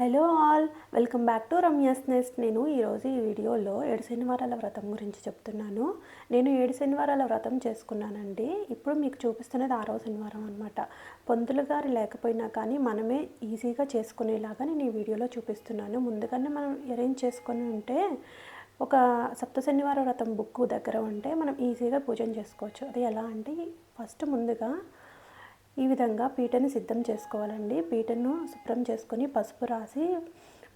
Hello all welcome back to Ramya's nest. నేను ఈరోజు ఈ వీడియోలో ఏడు శనివారాల వ్రతం గురించి చెప్తున్నాను. నేను ఏడు శనివారాల వ్రతం చేసుకున్నానండి. ఇప్పుడు మీకు చూపిస్తున్నది ఆరో శనివారం అనమాట పొంతులు గారు లేకపోయినా కానీ మనమే ఈజీగా చేసుకునేలాగా నేను ఈ వీడియోలో చూపిస్తున్నాను. ముందుగానే మనం అరేంజ్ చేసుకొని ఉంటే ఒక సప్త శనివారం వ్రతం బుక్ దగ్గర ఉంటే మనం ఈజీగా పూజన చేసుకోవచ్చు. అది ఎలా అంటే ఫస్ట్ ముందుగా ఈ విధంగా పీటను సిద్ధం చేసుకోవాలండి. పీటను శుభ్రం చేసుకొని పసుపు రాసి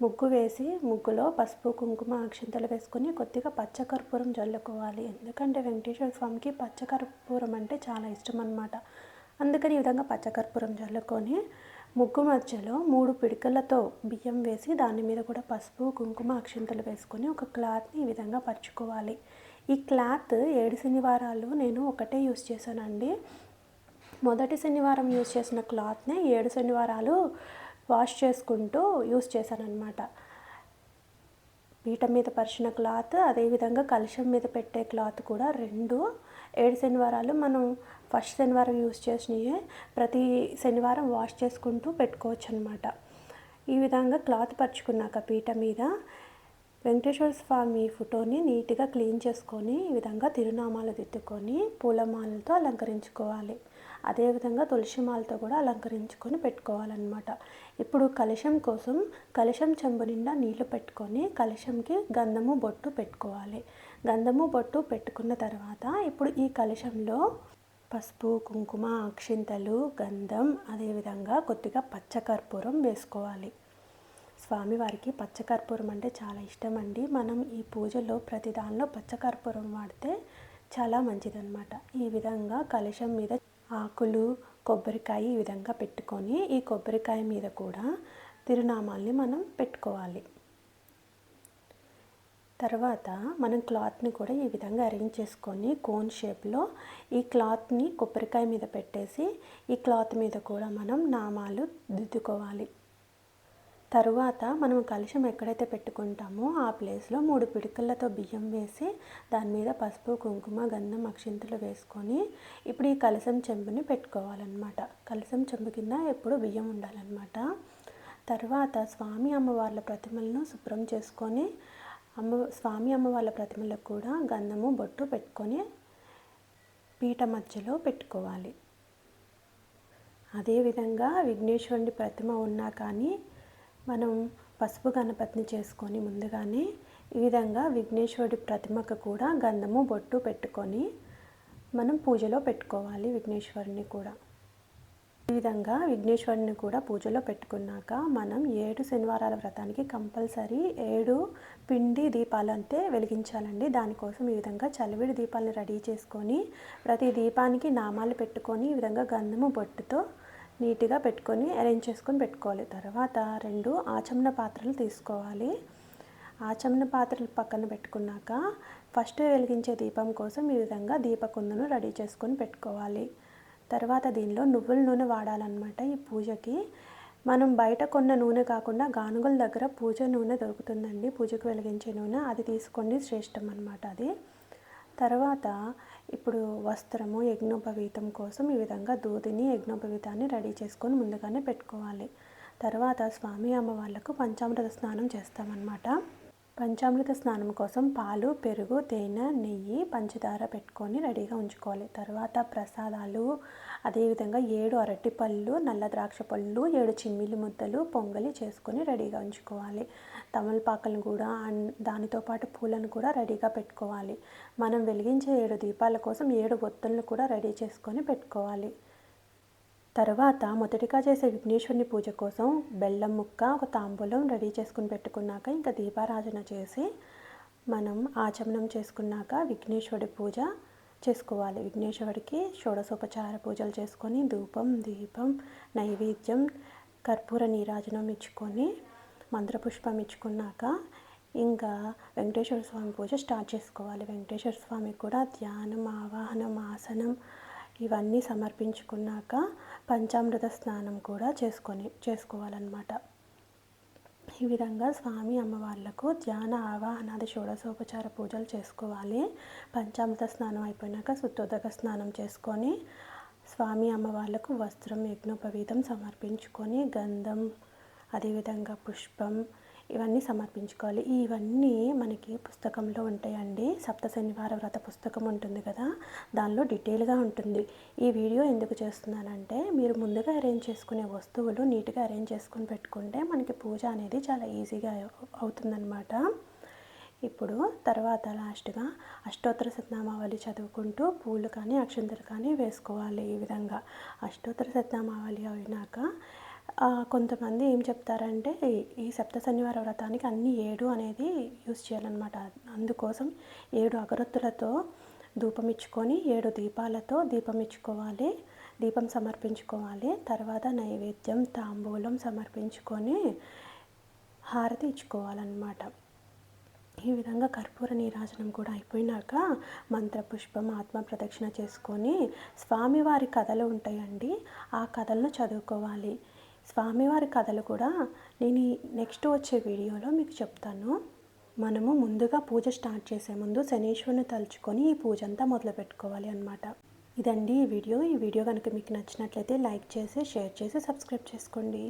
ముగ్గు వేసి ముగ్గులో పసుపు కుంకుమ అక్షింతలు వేసుకొని కొద్దిగా పచ్చకర్పూరం జల్లుకోవాలి. ఎందుకంటే వెంకటేశ్వర స్వామికి పచ్చకర్పూరం అంటే చాలా ఇష్టం అనమాట అందుకని ఈ విధంగా పచ్చకర్పూరం జల్లుకొని ముగ్గు మధ్యలో మూడు పిడికలతో బియ్యం వేసి దాని మీద కూడా పసుపు కుంకుమ అక్షింతలు వేసుకొని ఒక క్లాత్ని ఈ విధంగా పరుచుకోవాలి. ఈ క్లాత్ ఏడు శనివారాలు నేను ఒకటే యూస్ చేశానండి. మొదటి శనివారం యూస్ చేసిన క్లాత్ని ఏడు శనివారాలు వాష్ చేసుకుంటూ యూజ్ చేశాను అనమాట పీట మీద పరిచిన క్లాత్ అదేవిధంగా కలుషం మీద పెట్టే క్లాత్ కూడా రెండు. ఏడు శనివారాలు మనం ఫస్ట్ శనివారం యూజ్ చేసినవి ప్రతి శనివారం వాష్ చేసుకుంటూ పెట్టుకోవచ్చు అనమాట ఈ విధంగా క్లాత్ పరుచుకున్నాక పీట మీద వెంకటేశ్వర స్వామి ఫోటోని నీట్గా క్లీన్ చేసుకొని ఈ విధంగా తిరునామాలు దిద్దుకొని పూలమాలతో అలంకరించుకోవాలి. అదేవిధంగా తులసి మాలతో కూడా అలంకరించుకొని పెట్టుకోవాలన్నమాట. ఇప్పుడు కలశం కోసం కలశం చెంబు నిండా నీళ్ళు పెట్టుకొని కలశంకి గంధము బొట్టు పెట్టుకోవాలి. గంధము బొట్టు పెట్టుకున్న తర్వాత ఇప్పుడు ఈ కలశంలో పసుపు కుంకుమ అక్షింతలు గంధం అదేవిధంగా కొద్దిగా పచ్చకర్పూరం వేసుకోవాలి. స్వామివారికి పచ్చకర్పూరం అంటే చాలా ఇష్టం అండి. మనం ఈ పూజలో ప్రతి దానిలో పచ్చకర్పూరం వాడితే చాలా మంచిదన్నమాట. ఈ విధంగా కలశం మీద ఆకులు కొబ్బరికాయ ఈ విధంగా పెట్టుకొని ఈ కొబ్బరికాయ మీద కూడా తిరునామాల్ని మనం పెట్టుకోవాలి. తర్వాత మనం క్లాత్ని కూడా ఈ విధంగా అరేంజ్ చేసుకొని కోన్ షేప్లో ఈ క్లాత్ని కొబ్బరికాయ మీద పెట్టేసి ఈ క్లాత్ మీద కూడా మనం నామాలు దిద్దుకోవాలి. తరువాత మనం కలుషం ఎక్కడైతే పెట్టుకుంటామో ఆ ప్లేస్లో మూడు పిడికలతో బియ్యం వేసి దాని మీద పసుపు కుంకుమ గంధం అక్షింతలు వేసుకొని ఇప్పుడు ఈ కలసం చెంబుని పెట్టుకోవాలన్నమాట. కలసం చెంబు కింద ఎప్పుడు బియ్యం ఉండాలన్నమాట. తర్వాత స్వామి అమ్మవార్ల ప్రతిమలను శుభ్రం చేసుకొని అమ్మ స్వామి అమ్మవార్ల ప్రతిమలకు కూడా గంధము బొట్టు పెట్టుకొని పీట మధ్యలో పెట్టుకోవాలి. అదేవిధంగా విఘ్నేశ్వరుడి ప్రతిమ ఉన్నా కానీ మనం పసుపు గణపతిని చేసుకొని ముందుగానే ఈ విధంగా విఘ్నేశ్వరుడి ప్రతిమకు కూడా గంధము బొట్టు పెట్టుకొని మనం పూజలో పెట్టుకోవాలి విఘ్నేశ్వరుని కూడా. ఈ విధంగా విఘ్నేశ్వరుని కూడా పూజలో పెట్టుకున్నాక మనం ఏడు శనివారాల వ్రతానికి కంపల్సరీ ఏడు పిండి దీపాలు అంతే వెలిగించాలండి. దానికోసం ఈ విధంగా చలివిడి దీపాలను రెడీ చేసుకొని ప్రతి దీపానికి నామాలు పెట్టుకొని ఈ విధంగా గంధము బొట్టుతో నీట్గా పెట్టుకొని అరేంజ్ చేసుకొని పెట్టుకోవాలి. తర్వాత రెండు ఆచమన పాత్రలు తీసుకోవాలి. ఆచమన పాత్రలు పక్కన పెట్టుకున్నాక ఫస్ట్ వెలిగించే దీపం కోసం ఈ విధంగా దీపకుందును రెడీ చేసుకొని పెట్టుకోవాలి. తర్వాత దీనిలో నువ్వుల నూనె వాడాలన్నమాట ఈ పూజకి. మనం బయట కొన్న నూనె కాకుండా గానుగుల దగ్గర పూజ నూనె దొరుకుతుందండి. పూజకు వెలిగించే నూనె అది తీసుకోండి శ్రేష్టం అనమాట అది. తర్వాత ఇప్పుడు వస్త్రము యజ్ఞోపవీతం కోసం ఈ విధంగా దూదిని యజ్ఞోపవీతాన్ని రెడీ చేసుకొని ముందుగానే పెట్టుకోవాలి. తర్వాత స్వామి అమ్మ వాళ్ళకు పంచామృత స్నానం చేస్తామన్నమాట. పంచామృత స్నానం కోసం పాలు పెరుగు తేనె నెయ్యి పంచదార పెట్టుకొని రెడీగా ఉంచుకోవాలి. తర్వాత ప్రసాదాలు అదేవిధంగా ఏడు అరటి పళ్ళు నల్ల ద్రాక్ష పళ్ళు ఏడు చిమ్మిలి ముద్దలు పొంగలి చేసుకొని రెడీగా ఉంచుకోవాలి. తమలపాకలను కూడా దానితో పాటు పూలను కూడా రెడీగా పెట్టుకోవాలి. మనం వెలిగించే ఏడు దీపాల కోసం ఏడు ఒత్తులను కూడా రెడీ చేసుకొని పెట్టుకోవాలి. తర్వాత మొదటిగా చేసే విఘ్నేశ్వరుని పూజ కోసం బెల్లం ముక్క ఒక తాంబూలం రెడీ చేసుకుని పెట్టుకున్నాక ఇంకా దీపారాధన చేసి మనం ఆచమనం చేసుకున్నాక విఘ్నేశ్వరుడి పూజ చేసుకోవాలి. విఘ్నేశ్వరుడికి షోడశోపచార పూజలు చేసుకొని ధూపం దీపం నైవేద్యం కర్పూర నీరాజనం ఇచ్చుకొని మంత్రపుష్పం ఇచ్చుకున్నాక ఇంకా వెంకటేశ్వర స్వామి పూజ స్టార్ట్ చేసుకోవాలి. వెంకటేశ్వర స్వామి కూడా ధ్యానం ఆవాహనం ఆసనం ఇవన్నీ సమర్పించుకున్నాక పంచామృత స్నానం కూడా చేసుకొని చేసుకోవాలన్నమాట. ఈ విధంగా స్వామి అమ్మవార్లకు ధ్యాన ఆవాహనాది షోడశోపచార పూజలు చేసుకోవాలి. పంచామృత స్నానం అయిపోయినాక శుద్ధోదక స్నానం చేసుకొని స్వామి అమ్మవార్లకు వస్త్రం యజ్ఞోపవీతం సమర్పించుకొని గంధం అదేవిధంగా పుష్పం ఇవన్నీ సమర్పించుకోవాలి. ఇవన్నీ మనకి పుస్తకంలో ఉంటాయండి. సప్త శనివార వ్రత పుస్తకం ఉంటుంది కదా దానిలో డీటెయిల్గా ఉంటుంది. ఈ వీడియో ఎందుకు చేస్తున్నానంటే మీరు ముందుగా అరేంజ్ చేసుకునే వస్తువులు నీట్గా అరేంజ్ చేసుకుని పెట్టుకుంటే మనకి పూజ అనేది చాలా ఈజీగా అవుతుందన్నమాట. ఇప్పుడు తర్వాత లాస్ట్గా అష్టోత్తర శతనామావళి చదువుకుంటూ పూలు కానీ అక్షంతలు కానీ వేసుకోవాలి ఈ విధంగా. అష్టోత్తర శతనామావళి అయినాక కొంతమంది ఏం చెప్తారంటే ఈ సప్త శనివార వ్రతానికి అన్ని ఏడు అనేది యూస్ చేయాలన్నమాట. అందుకోసం ఏడు అగరత్తులతో ధూపం ఇచ్చుకొని ఏడు దీపాలతో దీపం ఇచ్చుకోవాలి దీపం సమర్పించుకోవాలి. తర్వాత నైవేద్యం తాంబూలం సమర్పించుకొని హారతి ఇచ్చుకోవాలన్నమాట. ఈ విధంగా కర్పూర నీరాజనం కూడా అయిపోయినాక మంత్రపుష్పం ఆత్మ ప్రదక్షిణ చేసుకొని స్వామివారి కథలు ఉంటాయండి. ఆ కథలను చదువుకోవాలి. స్వామివారి కథలు కూడా నేను నెక్స్ట్ వచ్చే వీడియోలో మీకు చెప్తాను. మనము ముందుగా పూజ స్టార్ట్ చేసే ముందు శనీశ్వరుని తలుచుకొని ఈ పూజ అంతా మొదలు పెట్టుకోవాలి అనమాట ఇదండి ఈ వీడియో. ఈ వీడియో కనుక మీకు నచ్చినట్లయితే లైక్ చేసి షేర్ చేసి సబ్స్క్రైబ్ చేసుకోండి.